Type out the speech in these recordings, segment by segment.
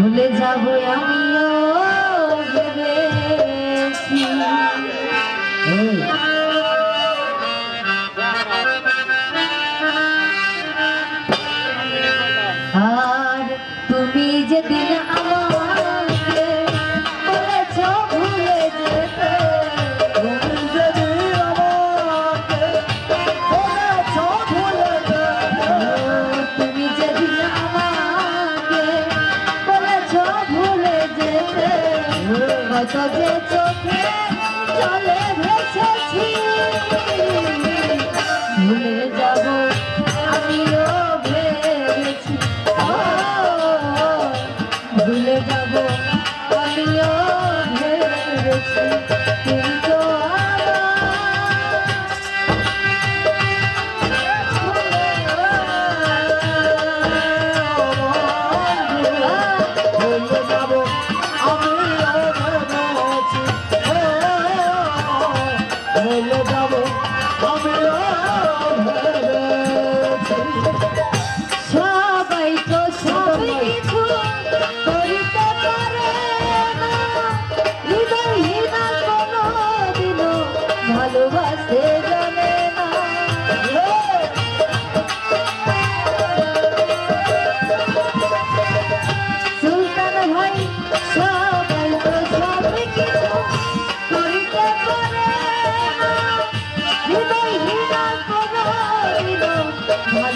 ভুলে যাব আমিও যেদিন আমাকে বলেছ ভুলে যেতে। কত যে চোখে চলে ভেসেছি। ভুলে যাব আমিও ভেবেছি। ভুলে যাব আমিও ভেবেছি। Palmeiras!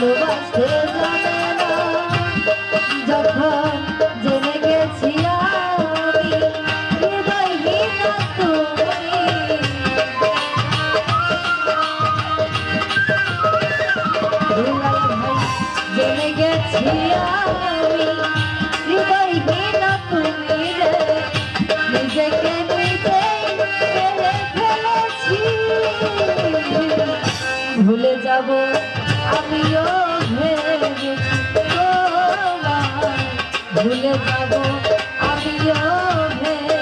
ভালোবাসতে জানে না যখন জেনে গেছি আমি হৃদয়হীন তুমি জেনে গেছি আমি। পাবো আমিও ভেবে